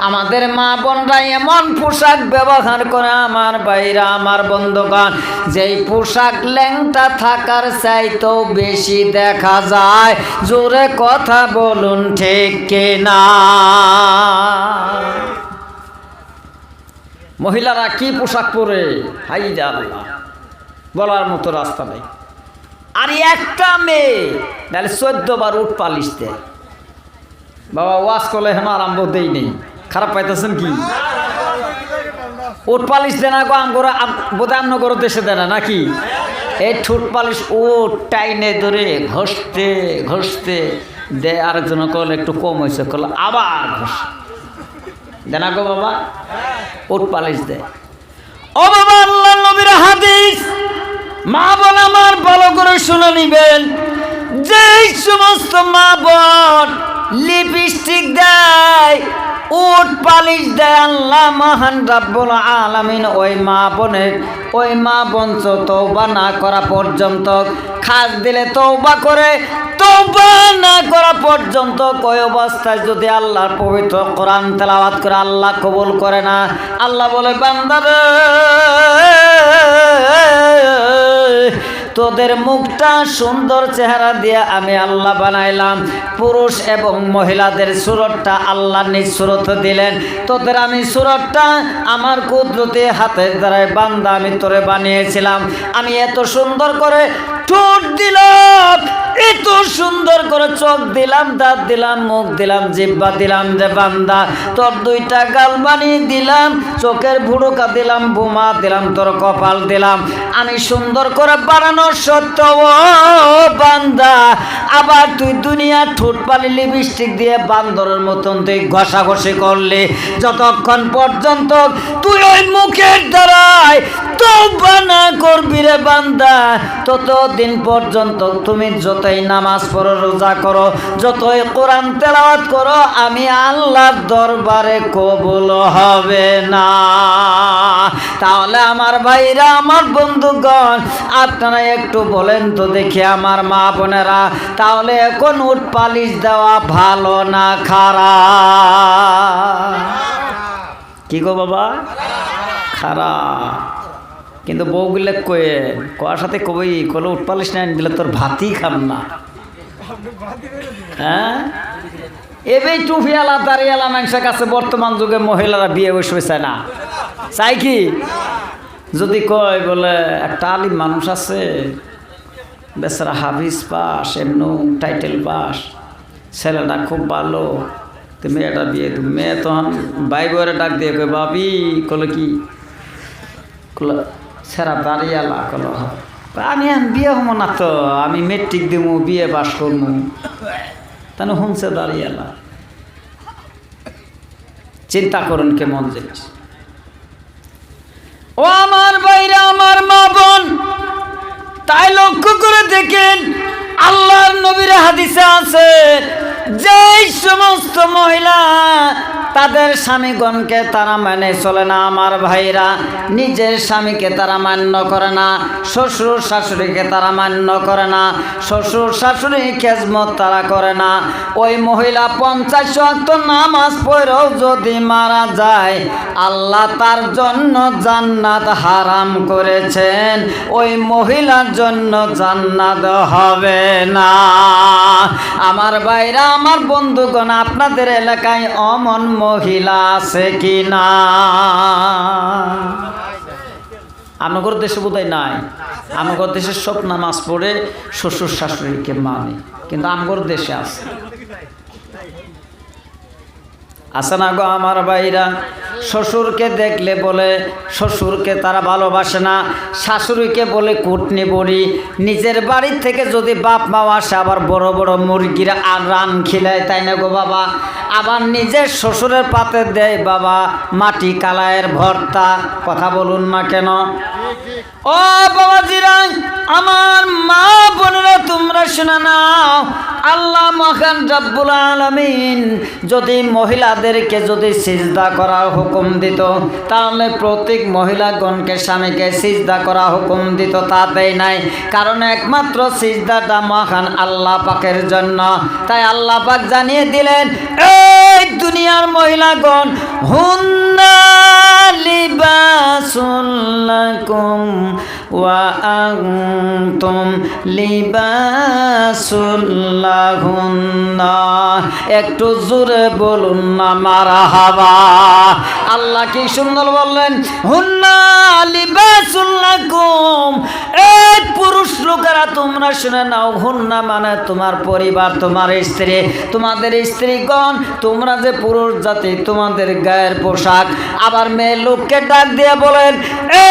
আমাদের মা বোনরা এমন পোশাক ব্যবহার করে আমার বাইরা আমার বন্ধুগণ। যেই পোশাক ল্যাংটা থাকার চাইতেও বেশি দেখা যায়। জোরে কথা বলুন ঠিক কিনা? মহিলারা কি পোশাক পরে? হাই যা আল্লাহ। বলার মতো রাস্তা নেই। আর একটা মেয়ে তাহলে চোদ্দ বার উঠ পালিশ দেয়। বাবা, ওয়াজ করলে হেন আরম্ভ দেই নেই। খারাপ পাইতেছেন কি? উট পালিশ দেনা গো, আম করে বোধ আম নগর দেশে দেনা নাকি? এই ঠোঁট পালিশ উট টাইনে ধরে ঘষতে ঘষতে, দে আরেকজন কল একটু কম হয়েছে, কল আবার ঘষ। দেনা গো বাবা উট পালিশ দে। ও বাবা নবীর হাদিস, মা বোন আমার ভালো করে শুনে নিবেন। যেই সমস্ত মা বোন লিপস্টিক দেয়, উট পালিশ দেয়, আল্লাহ মহান রাব্বুল আলামিন ওই মা বোনের, ওই মা বঞ্চ তৌবা না করা পর্যন্ত, খাস দিলে তৌবা করে তৌবা না করা পর্যন্ত কয় অবস্থায় যদি আল্লাহর পবিত্র কোরআন তেলাওয়াত করে আল্লাহ কবুল করে না, আল্লাহ বলে বান্দারে তোদের মুখটা সুন্দর চেহারা দিয়ে আমি আল্লাহ বানাইলাম। পুরুষ এবং মহিলাদের সুরতটা আল্লাহ নিজ সুরত দিলেন। তোদের আমি সুরতটা আমার কুদরতে হাতের দ্বারায় বান্দা আমি তোরে বানিয়েছিলাম। আমি এত সুন্দর করে ঠোঁট দিলাম এত সুন্দর করে চোখ দিলাম, দাঁত দিলাম, মুখ দিলাম, জিব্বা দিলাম রে বান্দা। তোর দুইটা গাল বানিয়ে দিলাম, চোখের ভুড়ুকা দিলাম, বোমা দিলাম, তোর কপাল দিলাম। আমি সুন্দর করে বানানো সত্ত্বেও বান্দা। আবার তুই দুনিয়া ঠোঁট পালি লিপস্টিক দিয়ে বান্দরের মতন তুই ঘষা ঘষাঘষি করলি। যতক্ষণ পর্যন্ত তুই ওই মুখের দ্বারাই তো বানা করবি রে বান্দা ততদিন পর্যন্ত তুমি যতই নামাজ পড়ো, রোজা করো, যতই কোরআন তেলাওয়াত করো, আমি আল্লাহর দরবারে কবুল হবে না। তাহলে আমার ভাইরা, আমার বন্ধুগণ, আপনারা একটু বলেন তো দেখি আমার মা বোনেরা, তাহলে এখন উট পালিশ দেওয়া ভালো না খারাপ? কি গো বাবা? খারাপ। কিন্তু বউগুলো কয়ে, কয়ার সাথে কবই কলে উৎপালিশ নাই দিলে তোর ভাতই খাম না। হ্যাঁ? এবেই টুফিয়ালা দাঁড়িয়ালা মানুষের কাছে বর্তমান যুগে মহিলারা বিয়ে চায় না। চাই কি? যদি কয়, বলে, একটা আলিম মানুষ আছে, বেচারা হাফিজ পাস এমন টাইটেল পাস, ছেলেটা খুব ভালো, তো মেয়েটা বিয়ে দিও মেয়ে তখন বাই বইয়ের ডাক দিয়ে কয় বাবি কলে কি? কলে সেরা দাঁড়িয়ালা কল আমি এখন বিয়ে হব না তো, আমি মেট্রিক দিব বিয়ে পাস করব তাহলে শুনছে দাঁড়িয়ালা চিন্তা করুন কেমন জিনিস ও আমার বাইরে আমার মা বোন তাই লক্ষ্য করে দেখেন, আল্লাহর নবীর হাদিসে আছে যেই সমস্ত মহিলা তাদের স্বামীগণকে তারা মেনে চলে না, আমার ভাইরা। নিজের স্বামীকে তারা মান্য করে না, শ্বশুর শাশুড়িকে তারা মান্য করে না, শ্বশুর শাশুড়ি খেজমত তারা করে না। ওই মহিলা পঞ্চাশ ওয়াক্ত নামাজ পড়েও যদি মারা যায়, আল্লাহ তার জন্য জান্নাত হারাম করেছেন। ওই মহিলার জন্য জান্নাত হবে না। আমার বাইরা আমার বন্ধুগণ, আপনাদের এলাকায় অমন মহিলা আছে কি না আমগর দেশে বোধহয় নাই। আমগর দেশের সব নামাজ পড়ে শ্বশুর শাশুড়িকে মানে কিন্তু আমগর দেশে আছে। আছে না গো আমার ভাইরা? শ্বশুরকে দেখলে বলে, শ্বশুরকে তারা ভালোবাসে না। শাশুড়িকে বলে, কুটনি বড়ি, নিজের বাড়ির থেকে যদি বাপ মা আসে, আবার বড় বড় মুরগিরা আর রান খিলায়, তাই না গো বাবা? আবার নিজের শ্বশুরের পাতে দেয়, বাবা, মাটি কালায়ের ভর্তা। কথা বলুন না কেন? ও বাবাজিরা আমার মা বোনেরা, তোমরা শোনা নাও, আল্লাহ মহান রব্বুল আলমিন যদি মহিলাদেরকে যদি সিজদা করার হুকুম দিত, তাহলে প্রত্যেক মহিলাগণকে স্বামীকে সিজদা করা হুকুম দিত, তাতেই নাই। কারণ একমাত্র সিজদাটা মহান আল্লাহ পাকের জন্য। তাই আল্লাহ পাক জানিয়ে দিলেন "এ এই দুনিয়ার মহিলাগণ, হুন্না লিবাসুল লাকুম ওয়া আনতুম লিবাসুল লাহুন্না। একটু জোরে বলুন না মারহাবা আল্লাহ কি সুন্দর বললেন, হুন্না লিবাসুল লাকুম। এই পুরুষ লোকেরা তোমরা শুনে নাও, হুন্না মানে তোমার পরিবার, তোমার স্ত্রী। তোমাদের স্ত্রীগণ, তোমরা যে পুরুষ জাতি, তোমাদের গায়ের পোশাক। আবার মেয়ে লোককে ডাক দিয়ে বলেন এ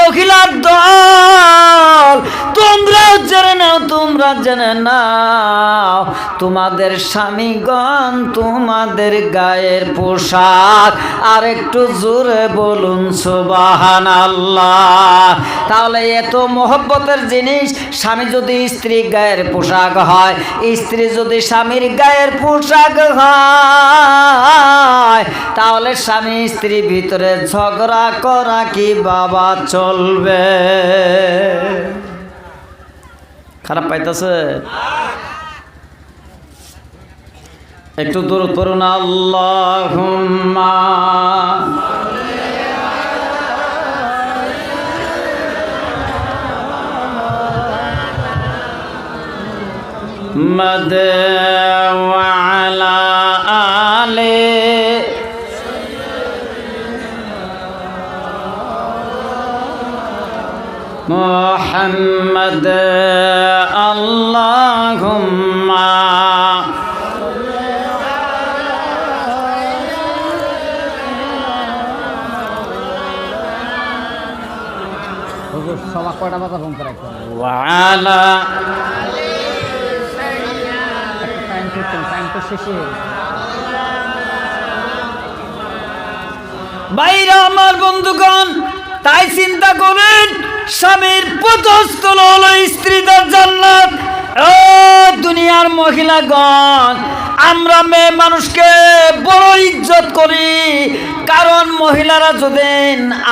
মহিলার দল তোমরাও জেনে নাও, তোমরা জেনে নাও। তোমাদের স্বামীগণ তোমাদের গায়ের পোশাক। আর একটু জোরে বলুন সুবাহান আল্লাহ তাহলে এত মহব্বতের জিনিস, স্বামী যদি স্ত্রী গায়ের পোশাক হয়, স্ত্রী যদি স্বামীর গায়ের পোশাক হয়, তাহলে স্বামী স্ত্রী ভিতরে ঝগড়া করা কি বাবা চলবে? খারাপ পাইতেছে? একটু দূর পড়ুন আল্লাহ মদ আলে। মোহাম্মদ কটা পাতা ফোন করে বাইরে আমার বন্ধুগণ তাই চিন্তা করেন স্বামীর পথস্থল হলো স্ত্রী তার জান্নাত। দুনিয়ার মহিলাগণ, আমরা মেয়ে মানুষকে বড় ইজ্জত করি। কারণ মহিলারা যদি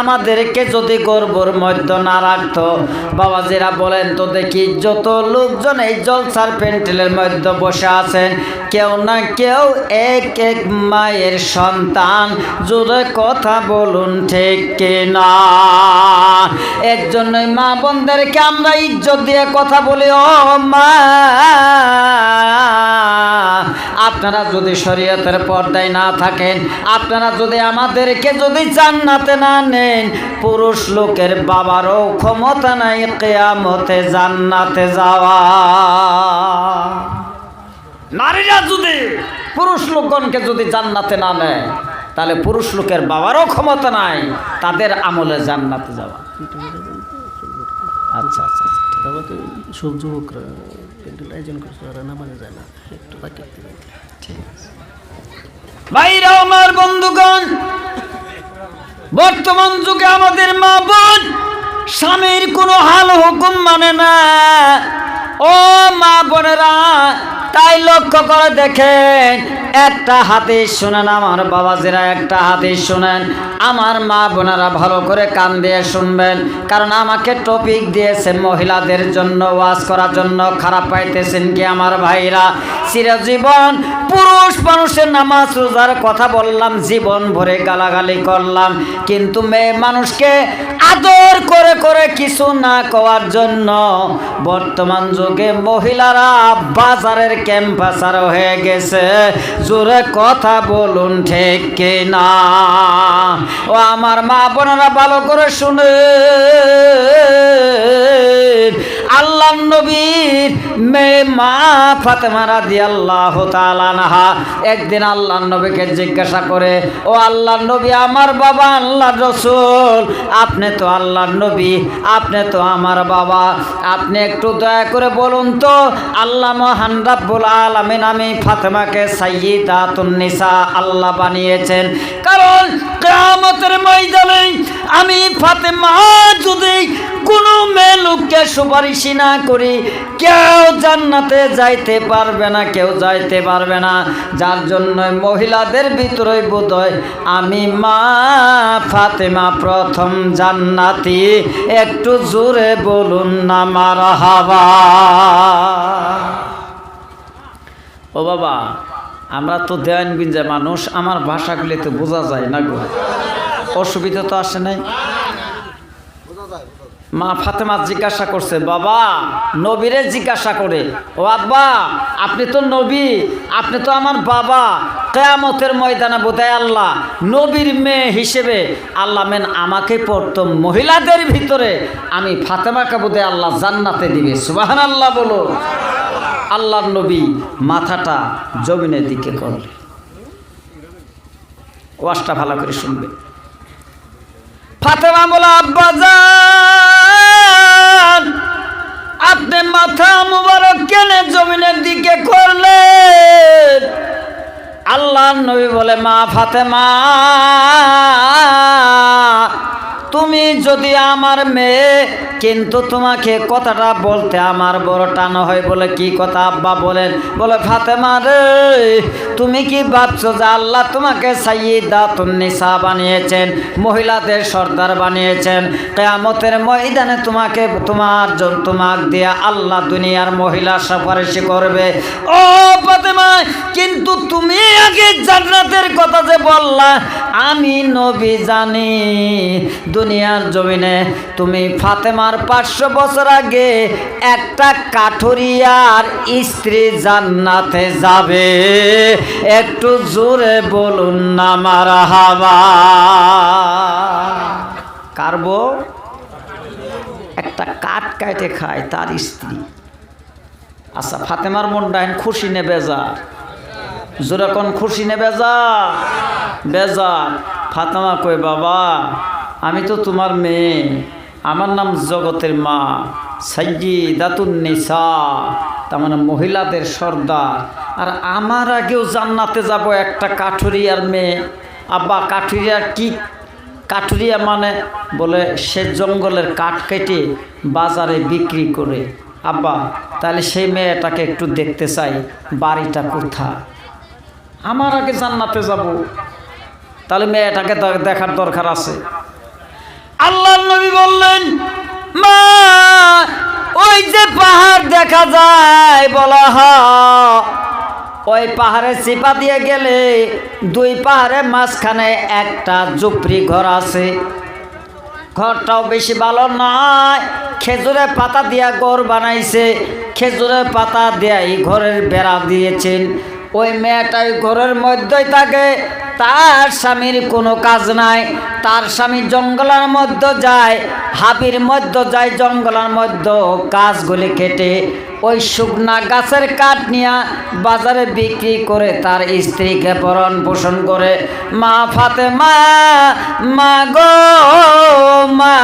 আমাদেরকে যদি গর্বর মধ্যে না রাখতো, বাবাজিরা বলেন, তো দেখি যত লোকজন এই জলসার প্যান্টেলের মধ্যে বসে আছেন, কেউ না কেউ এক এক মায়ের সন্তান। জোরে কথা বলুন, ঠিক কিনা? এর জন্যই মা বোনদেরকে আমরা ইজ্জত দিয়ে কথা বলি, ও মা আপনারা যদি শরীয়তের পর্দায় না থাকেন, আপনারা যদি আমাদেরকে যদি জান্নাতে না নেন, পুরুষ লোকের বাবারও ক্ষমতা নাই কেয়ামতে জান্নাতে যাওয়া। নারীরা যদি পুরুষ লোকগণকে যদি জান্নাতে না নেয়, তাহলে পুরুষ লোকের বাবারও ক্ষমতা নাই, তাদের আমলে জান্নাতে যাওয়া। আচ্ছা আচ্ছা। তারপর তো সব যুবকরা প্যান্ডেল আয়োজন করছে ওরা নামাজে যায় না। একটু বাকি ভাইরা আমার বন্ধুগণ বর্তমান যুগে আমাদের মা বোন স্বামীর কোনো হাল হুকুম মানে না। ও মা বোনেরা, তাই লক্ষ্য করে দেখেন, একটা হাতে শোনেন আমার বাবাজিরা, একটা হাতে শোনেন। আমার মা বোনেরা ভালো করে কান দিয়ে শুনবেন, কারণ আমাকে টপিক দিয়েছে মহিলাদের জন্য, ওয়াজ করার জন্য, খারাপ পাইতেছেন কি আমার ভাইরা? চিরজীবন পুরুষ মানুষের নামাজ রোজার কথা বললাম, জীবন ভরে গালাগালি করলাম, কিন্তু মেয়ে মানুষকে আদর করে করে কিছু না করার জন্য বর্তমান যুগে মহিলারা বাজারের ক্যাম্পাসার হয়ে গেছে। জোরে কথা বলুন ঠিক কিনা? ও আমার মা বোনেরা ভালো করে শুনে। আল্লাহ নবীর মেয়ে মা ফাতেমা রাদি আল্লাহ তালানহা একদিন আল্লাহ নবীকে জিজ্ঞাসা করে, ও আল্লাহ নবী, আমার বাবা আল্লাহ রসুল, আপনি তো আল্লাহ নবী, আপনি তো আমার বাবা। আপনি একটু দয়া করে বলুন তো আল্লাহ মহান রাব্বুল আলামিন, আমি ফাতেমাকে সাইয়িদাতুন্নিসা আল্লাহ বানিয়েছেন। কারণ কিয়ামতের ময়দানে আমি ফাতেমা যদি কোনো মেয়ে লোককে না করি, কেউ জান্নাতে যাইতে পারবে না, কেউ যাইতে পারবে না। যার জন্য মহিলাদের ভিতরে বোধহয় আমি মা ফাতেমা প্রথম জান্নাতি। একটু জোরে বলুন না মার হাবা ও বাবা, আমরা তো দেওয়ান বিঞ্জা মানুষ, আমার ভাষাগুলি তো বোঝা যায় না গো। অসুবিধা তো আসে নাই। মা ফাতেমা জিজ্ঞাসা করছে, বাবা, নবীরে জিজ্ঞাসা করে। ও আব্বা, আপনি তো নবী, আপনি তো আমার বাবা। কেয়ামতের ময়দানে বোধহয় আল্লাহ নবীর মেয়ে হিসেবে, আল্লাহ মেন আমাকে প্রথম মহিলাদের ভিতরে আমি ফাতেমাকে বোধহয় আল্লাহ জান্নাতে দিবে। সুবাহান আল্লাহ বলো। আল্লাহর নবী মাথাটা জমিনের দিকে করলে। ওয়াজটা ভালো করে শুনবে। ফাতেমা বলে, আব্বা, যান! আপনি মাথা মুবারক কেনে জমিনের দিকে করলেন আল্লাহ নবী বলে মা ফাতেমা তুমি যদি আমার মেয়ে, কিন্তু তোমাকে কথাটা বলতে আমার বড় টানো হয় বলে কি কথা আব্বা বলেন? বলে, ফাতেমা রে, তুমি কি ভাবছ যে আল্লাহ তোমাকে সাইয়িদা তুন্নিসা বানিয়েছেন, মহিলাদের সর্দার বানিয়েছেন? কেয়ামতের ময়দানে তোমাকে, তোমার জন তোমাক দিয়ে আল্লাহ দুনিয়ার মহিলা সুপারিশ করবে। ও ফাতেমা, কিন্তু তুমি আগে জান্নাতের কথা যে বললা, আমি নবী জানি দুনিয়ার জমিনে। তুমি ফাতেমার পাঁচশো বছর আগে একটা কাঠুরিয়ার স্ত্রী জান্নাতে যাবে। একটু জোরে বলুন না মারা হাবা। কারবো একটা কাঠ কাটে খায় তার স্ত্রী। আচ্ছা ফাতেমার মনটা এখন খুশি নে বেজার? যেরকম খুশি নে বেজার? বেজার। ফাতেমা কই বাবা আমি তো তোমার মেয়ে। আমার নাম জগতের মা দাতুন্নিসা তার মানে মহিলাদের সর্দার। আর আমার আগেও জান্নাতে যাব একটা কাঠুরিয়ার মেয়ে। আব্বা কাঠুরিয়ার কি? কাঠুরিয়া মানে বলে সে জঙ্গলের কাঠ কেটে বাজারে বিক্রি করে। আব্বা, তাহলে সেই মেয়েটাকে একটু দেখতে চাই, বাড়িটা কোথা আমার আগে জান্নাতে যাব। তাহলে মেয়েটাকে দেখার দরকার আছে। আল্লাহ নবী বললেন, মা, ওই যে পাহাড় দেখা যায় বলা হয়। ওই পাহাড়ে চিপা দিয়ে গেলে দুই পাহাড়ের মাঝখানে একটা জুপড়ি ঘর আছে। ঘরটাও বেশি ভালো নয়। খেজুরের পাতা দিয়া ঘর বানাইছে। খেজুরের পাতা দিয়া এই ঘরের বেড়া দিয়েছেন। ওই মেয়েটা ওই ঘরের মধ্যেই থাকে। তার স্বামীর কোনো কাজ নাই। তার স্বামী জঙ্গলের মধ্যে যায়, হাবির মধ্যে যায়, জঙ্গলের মধ্যে গাছগুলি কেটে ওই শুকনা গাছের কাঠ নিয়ে বাজারে বিক্রি করে তার স্ত্রীকে ভরণ পোষণ করে। মা ফাতে মা মা গো, মা।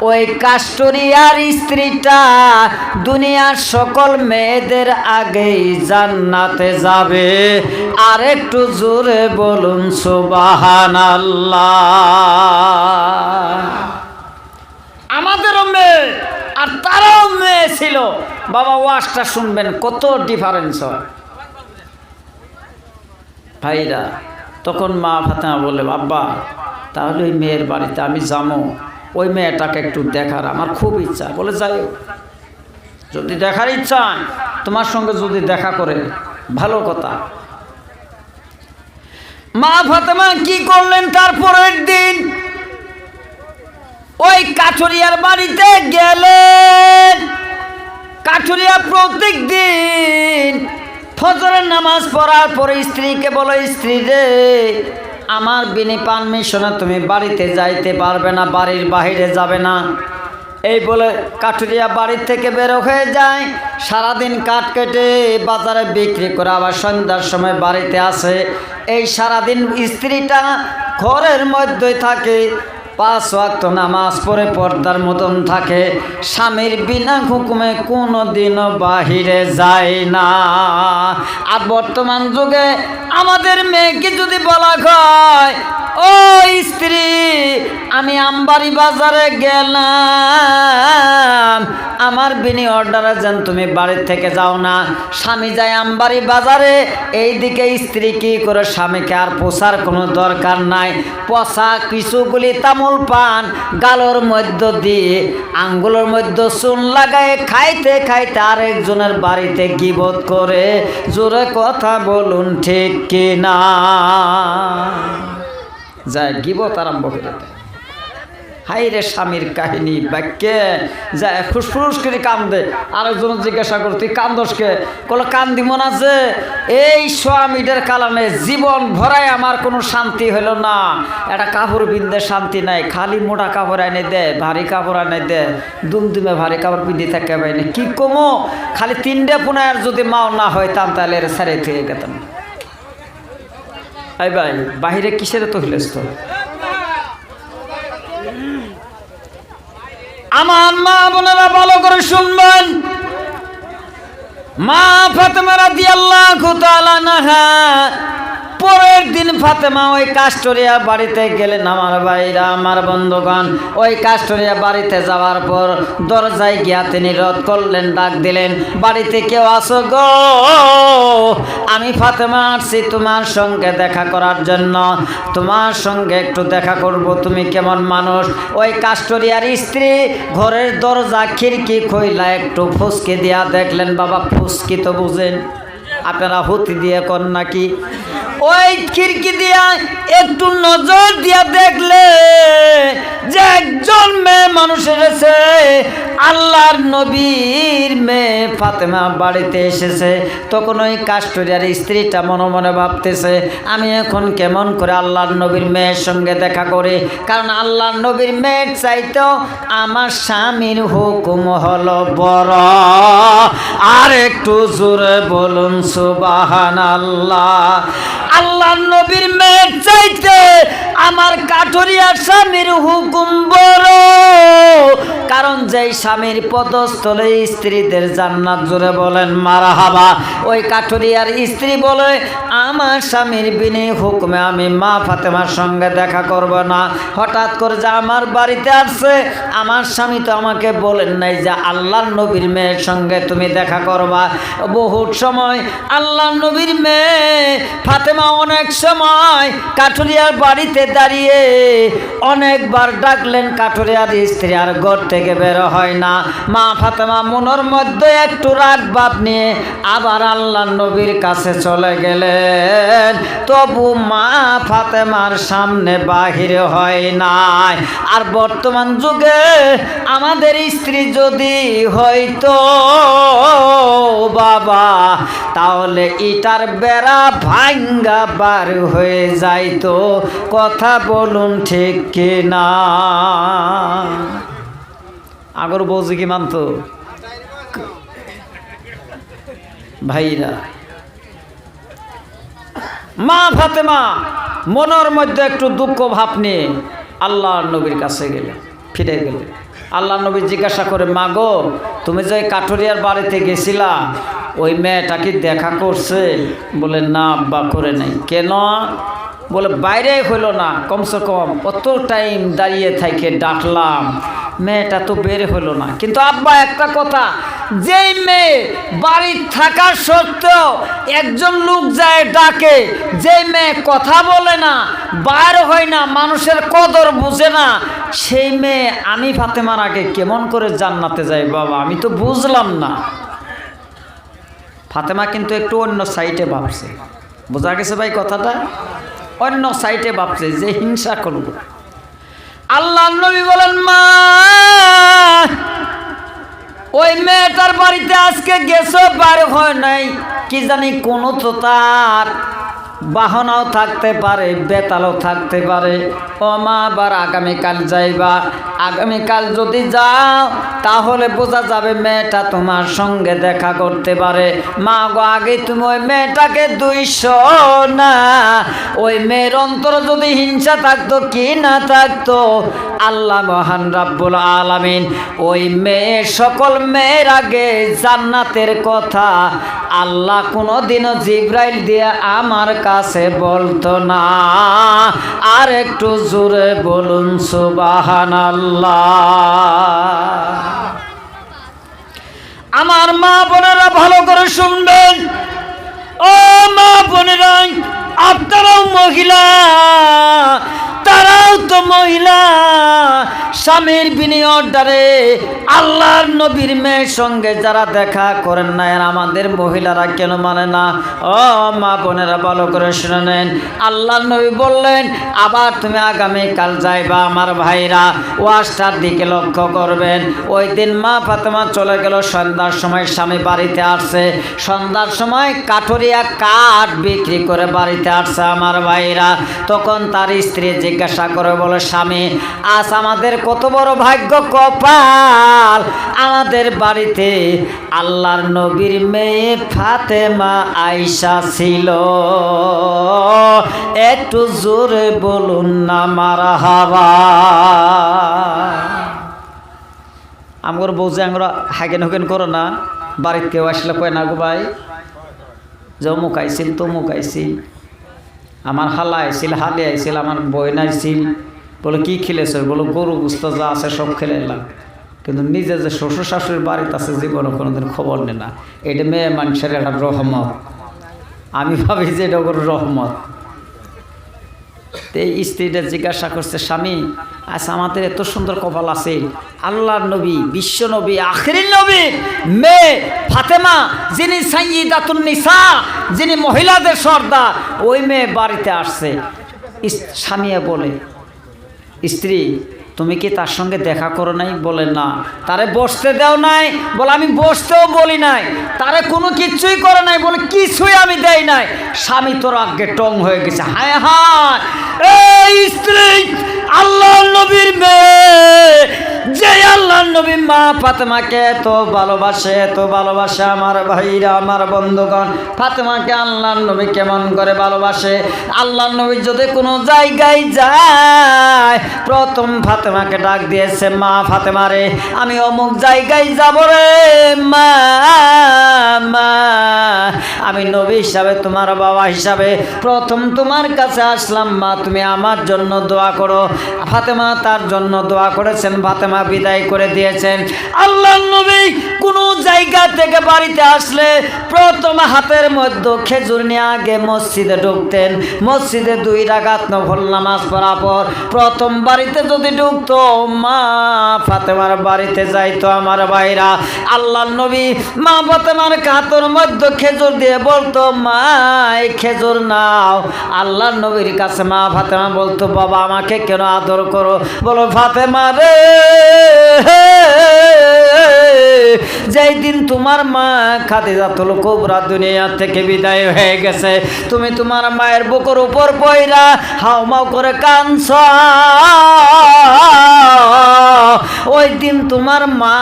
ওই কাস্টরিয়ার স্ত্রীটা দুনিয়ার সকল মেয়েদের আগেই জান্নাতে যাবে। আর একটু জোরে বলুন সুবাহান আমাদেরও মেয়ে। আর তারাও মেয়ে ছিল। বাবা ওয়াশটা শুনবেন, কত ডিফারেন্স হয়। ভাইরা, তখন মা ফাতেমা বলে বাবা তাহলে ওই মেয়ের বাড়িতে আমি যাব। ওই মেয়েটাকে একটু দেখার আমার খুব ইচ্ছা। বলে, যাই যদি দেখার ইচ্ছা তোমার সঙ্গে যদি দেখা করে, ভালো কথা। মা ফাতেমা কি করলেন তারপরের দিন? ওই কাঠুরিয়ার বাড়িতে গেলেন। কাঠুরিয়া প্রত্যেক দিন ফজরের নামাজ পড়ার পরে স্ত্রীকে বলো, স্ত্রী রে, আমার বিনি পারমিশনে তুমি বাড়িতে যাইতে পারবে না, বাড়ির বাহিরে যাবে না। এই বলে কাঠুরিয়া বাড়ির থেকে বেরো হয়ে যায়। সারাদিন কাঠ কেটে বাজারে বিক্রি করে আবার সন্ধ্যার সময় বাড়িতে আসে। এই সারাদিন স্ত্রীটা ঘরের মধ্যে থাকে। পাঁচ ওয়াক্ত নামাজ পড়ে পর্দার মতন থাকে। স্বামীর বিনা হুকুমে কোনো দিনও বাহিরে যায় না। আর বর্তমান যুগে আমাদের মেয়েকে যদি বলা হয় ও স্ত্রী, আমি আমবাড়ি বাজারে গেলাম। আমার বিনি অর্ডারে যেন তুমি বাড়ির থেকে যাও না। স্বামী যায় আমবাড়ি বাজারে এই দিকে স্ত্রী কি করে স্বামীকে আর পোষার কোনো দরকার নাই। পচা কিছুগুলি তামুল পান, গালোর মধ্য দিয়ে, আঙ্গুলের মধ্যে চুন লাগায় খাইতে খাইতে আরেকজনের বাড়িতে গিবত করে। জোরে কথা বলুন ঠিক কি না যায় গিবত আরম্ভ করে দেয় হাই রে স্বামীর কাহিনী, বাক্যে যায় ফুসফুস করে কান্দে। আরেকজন জিজ্ঞাসা কর, তুই কান্দসকে কলো, কান্দি মনে আছে। এই স্বামীদের কারণে জীবন ভরায় আমার কোনো শান্তি হলো না। একটা কাপড় বিন্দে শান্তি নাই। খালি মোটা কাপড় এনে দে, ভারী কাপড় এনে দে। দুমদুমে ভারী কাপড় পিন্ধি থাকে বাইনে কি কমো? খালি তিনটে পুনার যদি মাও না হইতাম তাহলে এর সারে থেকে গেতাম। এই ভাই, বাহিরে কিসের তো হিলেস তো আমার মা বোনেরা ভালো করে শুনবেন। মা ফাতেমা রাদিয়াল্লাহু তাআলা নাহা পরের দিন ফাতেমা ওই কাস্টরিয়া বাড়িতে গেলেন আমার ভাইরা, আমার বন্ধুগণ। ওই কাস্টরিয়া বাড়িতে যাওয়ার পর দরজায় গিয়া তিনি রদ করলেন, ডাক দিলেন, বাড়িতে কেউ আসো গো? আমি ফাতেমা আসছি তোমার সঙ্গে দেখা করার জন্য। তোমার সঙ্গে একটু দেখা করব, তুমি কেমন মানুষ? ওই কাস্টরিয়ার স্ত্রী ঘরের দরজা খিড়কি খইলা একটু ফুসকি দিয়া দেখলেন, বাবা, ফুসকি তো বুঝেন, আপনারা হুতি দিয়ে কর নাকি? ওই খিড়কি দিয়া একটু নজর দিয়া দেখলে যে একজন মেয়ে মানুষ এসেছে, আল্লাহর নবীর মেয়ে ফাতেমা বাড়িতে এসেছে। তখন ওই কাস্টরিয়ার স্ত্রীটা মনে মনে ভাবতেছে, আমি এখন কেমন করে আল্লাহর নবীর মেয়ের সঙ্গে দেখা করি? কারণ আল্লাহর নবীর মেয়ের চাইতেও আমার স্বামীর হুকুম হলো বড়। আর একটু জোরে বলুন সুবাহান আল্লাহ আল্লাহ নবীর মেয়ের চাইতে আমার কাঠরিয়ার স্বামীর হুকুম বড়। কারণ যেই স্বামীর পদস্থলে স্ত্রীদের জান্নাত জুড়ে বলেন মারা হাবা ওই কাঠরিয়ার স্ত্রী বলে, আমার স্বামীর বিনি হুকুমে আমি মা ফাতেমার সঙ্গে দেখা করব না। হঠাৎ করে যে আমার বাড়িতে আসছে, আমার স্বামী তো আমাকে বলেন নাই যে আল্লাহ নবীর মেয়ের সঙ্গে তুমি দেখা করবা। বহুত সময় আল্লাহ নবীর মেয়ে ফাতেমা অনেক সময় কাঠুরিয়ার বাড়িতে দাঁড়িয়ে অনেকবার ডাকলেন কাঠুরিয়ার স্ত্রী, আর ঘর থেকে বের হয় না। মা ফাতেমা মনের মধ্যে একটু রাগ বাপ নিয়ে আবার আল্লাহ নবীর কাছে চলে গেলেন। তবু মা ফাতেমার সামনে বাহির হয় নাই। আর বর্তমান যুগে আমাদের স্ত্রী যদি হয়তো বাবা, তাহলে ইটার বেড়া ভাঙ্গা বার হয়ে যাইতো কথা বলুন ঠিক কিনা? আগর বৌজি কি মানতো? ভাইরা, মা ফাতেমা, মনের মধ্যে একটু দুঃখ ভাব নিয়ে আল্লাহ নবীর কাছে গেলে ফিরে গেলে আল্লাহ নবী জিজ্ঞাসা করে মা গো তুমি যে কাঠুরিয়ার বাড়িতে গেছিলা, ওই মেয়েটা কি দেখা করছে? বলে, না, আব্বা, করে নাই। কেন? বলে, বাইরে হইল না। কমসে কম অত টাইম দাঁড়িয়ে থাকে ডাকলাম। মেয়েটা তো বের হলো না। কিন্তু আব্বা, একটা কথা, যেই মেয়ে বাড়ি থাকা সত্ত্বেও একজন লোক যায় ডাকে, যেই মেয়ে কথা বলে না বাইর হয় না, মানুষের কদর বুঝে না সেই মেয়ে আমি ফাতেমার আগে কেমন করে জান্নাতে যাই বাবা? আমি তো বুঝলাম না। ফাতেমা কিন্তু একটু অন্য সাইটে ভাবছে। বোঝা গেছে ভাই কথাটা? অন্য সাইটে ভাবছে যে হিংসা করব। আল্লাহ নবী বলেন, মা, ওই মেয়েটার বাড়িতে আজকে গেছো? বার হয় নাই। কি জানি কোনো তো তার বাহনাও থাকতে পারে, বেতালও থাকতে পারে। ও মা, আবার আগামীকাল যাইবা। আগামীকাল যদি যাও, তাহলে বোঝা যাবে মেয়েটা তোমার সঙ্গে দেখা করতে পারে। মা গো, আগে তুমি ওই মেয়েটাকে দুইশো না, ওই মেয়ের অন্তর যদি হিংসা থাকতো কি না থাকতো, আল্লাহ মহান রাব্বুল আলামিন, ওই মেয়ে সকল মেয়ের আগে জান্নাতের কথা আল্লাহ কোনোদিনও জিব্রাইল দিয়ে আমার কাছে বলতো না। আর একটু জোরে বলুন সুবাহান আমার মা বোনেরা ভালো করে শুনবেন। ও মা বোনেরা, আপনারাও মহিলা। তারাও তো মহিলা। স্বামীর আল্লাহর নবীর মেয়ের সঙ্গে যারা দেখা করেন না আমাদের মহিলারা কেন মানে না? ও মা বোনেরা, ভালো করে শুনে নেন। নবী বললেন, আবার তুমি আগামীকাল যাইবা আমার ভাইরা। ওয়াশটার দিকে লক্ষ্য করবেন। ওই দিন মা ফাতেমা চলে গেল, সন্ধ্যার সময় স্বামী বাড়িতে আসছে। সন্ধ্যার সময় কাঠুরিয়া কাঠ বিক্রি করে বাড়িতে আসছে আমার ভাইরা। তখন তার স্ত্রী জিজ্ঞাসা করে বলে, স্বামী, আজ আমাদের কত বড় ভাগ্য কপাল। আমাদের বাড়িতে আল্লাহর নবীর মেয়ে ফাতেমা আইসা ছিল। একটু জোরে বলুন না, মারা হাওয়া আমার বউ যে আমরা হাগেন হুগেন করো না বাড়িতে কেউ আসলে কয় না গো ভাই? যে অমুক আইছিল তমুক আমার হালা আইছিল হালি আইছিল, আমার বইন আইছিল বলে, কী খেলেছ? বলো, গরু গুস্ত যা আছে সব খেলে এলাম। কিন্তু নিজে যে শ্বশুর শাশুড়ির বাড়িতে আছে, জীবনে কোনোদিন খবর নেয় না। এটা মেয়ে মানুষের একটা রহমত। আমি ভাবি যে এটা রহমত। তো এই স্ত্রীটা জিজ্ঞাসা করছে, স্বামী আচ্ছা আমাদের এত সুন্দর কপাল আছে। আল্লাহর নবী, বিশ্ব নবী আখির নবী, মেয়ে ফাতেমা, যিনি সাইয়িদাতুন নিসা, যিনি মহিলাদের সর্দার, ওই মেয়ে বাড়িতে আসছে। স্বামী বলে, স্ত্রী তুমি কি তার সঙ্গে দেখা করো নাই? বলে, না। তারে বসতে দেও নাই। বলে, আমি বসতেও বলি নাই। তারে কোনো কিছুই করে নাই। বলে, কিছুই আমি দেই নাই। স্বামী তোর আগে টং হয়ে গেছে। হায় হায়! এই স্ত্রী আল্লাহ নবীর মেয়ে যে আল্লাহ নবী মা ফাতেমাকে এত ভালোবাসে এত ভালোবাসে আমার ভাইরা, আমার বন্ধুগণ। ফাতেমাকে আল্লাহ নবী কেমন করে ভালোবাসে? আল্লাহ নবী যদি কোনো জায়গায় যায়, প্রথম ফাতেমাকে ডাক দিয়েছে, মা ফাতেমা রে, আমি অমুক জায়গায় যাব রে, মা মা, আমি নবী হিসাবে তোমার বাবা হিসাবে প্রথম তোমার কাছে আসলাম, মা, তুমি আমার জন্য দোয়া করো। ফাতেমা তার জন্য দোয়া করেছেন, ফাতেমা বিদায় করে দিয়েছেন। আল্লাহ নবী কোনো জায়গা থেকে বাড়িতে আসলে প্রথম হাতের মধ্যে খেজুর নিয়ে আগে মসজিদে ঢুকতেন। মসজিদে দুই রাগাত নফল নামাজ পর প্রথম বাড়িতে যদি ঢুকতো, মা ফাতেমার বাড়িতে যাইতো আমার ভাইরা। আল্লাহ নবী মা ফাতেমার কাতর মধ্যে খেজুর দিয়ে বলতো, মা, এই খেজুর নাও। আল্লাহ নবীর কাছে মা ফাতেমা বলতো, বাবা, আমাকে কেন আদর করো? বলো, ফাতেমা রে যেই দিন তোমার মা খাদিজাতুল কুবরা দুনিয়া থেকে বিদায় হয়ে গেছে, তুমি তোমার মায়ের বুকের উপর পয়রা হাওমাও করে কাঁদছ। ওই দিন তোমার মা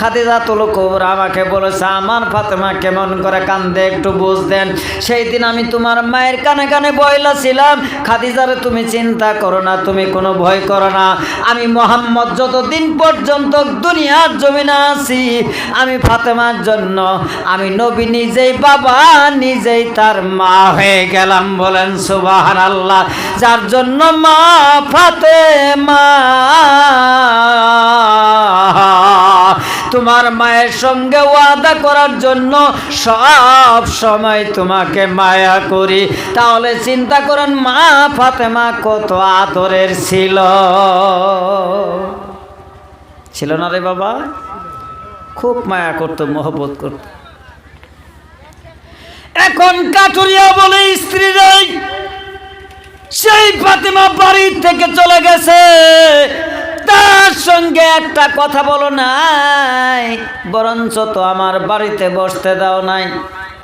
খাদিজাতুল কুবরা আমাকে বলেছে, আমার ফাতেমা কেমন করে কান্দে একটু বুঝ দেন সেই দিন আমি তোমার মায়ের কানে কানে বয়লা ছিলাম খাদিজারে, তুমি চিন্তা করো না, তুমি কোনো ভয় করো না। আমি মোহাম্মদ যতদিন পর্যন্ত দুনিয়ার জমিনে আছি, আমি ফাতেমার জন্য, আমি নবী নিজেই, বাবা নিজেই তার মা হয়ে গেলাম। বলেন সুবাহান আল্লাহ যার জন্য মা ফাতেমা তোমার মায়ের সঙ্গে ওয়াদা করার জন্য সব সময় তোমাকে মায়া করি। তাহলে চিন্তা করেন, মা ফাতেমা কত আদরের ছিল। ছিল না রে বাবা? খুব মায়া করতো, মহব্বত করতো। এখন কাটুরিয়া বলে স্ত্রী সেই ফাতেমা বাড়ির থেকে চলে গেছে। তার সঙ্গে একটা কথা বলো নাই বরঞ্চ তো আমার বাড়িতে বসতে দাও নাই।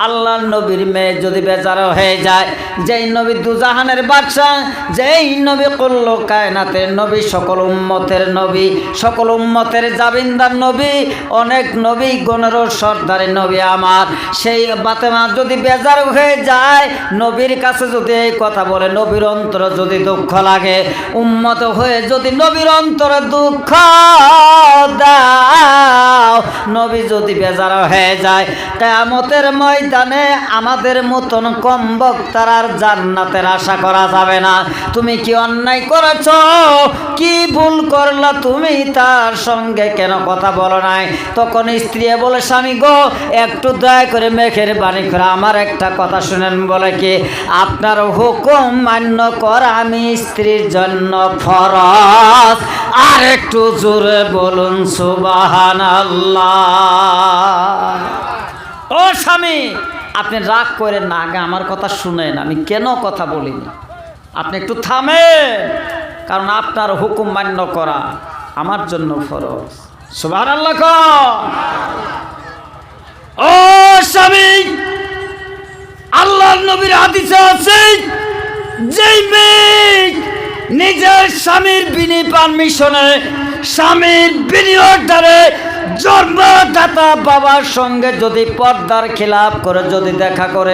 আল্লাহ নবীর মেয়ে যদি বেজার হয়ে যায়, যেই নবী দুজাহানের বাদশাহ, যেই নবী করল কায়নাতের নবী, সকল উম্মতের নবী, সকল উম্মতের জাবিন্দার নবী, অনেক নবী গণেরও সর্দারের নবী আমার। সেই বাতেমা যদি বেজার হয়ে যায়, নবীর কাছে যদি এই কথা বলে, নবীর অন্তর যদি দুঃখ লাগে, উম্মত হয়ে যদি নবীর অন্তরে দুঃখ দাও, নবী যদি বেজার হয়ে যায়, কেয়ামতের ময়দানে আমাদের মতন কম বক্তার আর জান্নাতের আশা করা যাবে না। তুমি কি অন্যায় করেছ? কি ভুল করলা তুমি তার সঙ্গে? কেন কথা বলো নাই? তখন স্ত্রী বলে, স্বামী গো, একটু দয়া করে মেঘের বাণী করে আমার একটা কথা শুনেন। বলে কি, আপনার হুকুম মান্য কর আমি স্ত্রীর জন্য ফরজ। আর একটু জোরে বলুন সুবাহান ও স্বামী, আপনি রাগ করে না, আগে আমার কথা শুনেন, আমি কেন কথা বলিনি আপনি একটু থামেন, কারণ আপনার হুকুম মান্য করা আমার জন্য ফরজ। সুবাহান আল্লাহ ও স্বামী আল্লাহ নবীর হাদিসে আছে, যেই মেয়ে নিজের স্বামীর বিনি পারমিশনে স্বামীর বিনিয়োগ দ্বারে জন্মদাতা বাবার সঙ্গে যদি পর্দার খিলাপ করে, যদি দেখা করে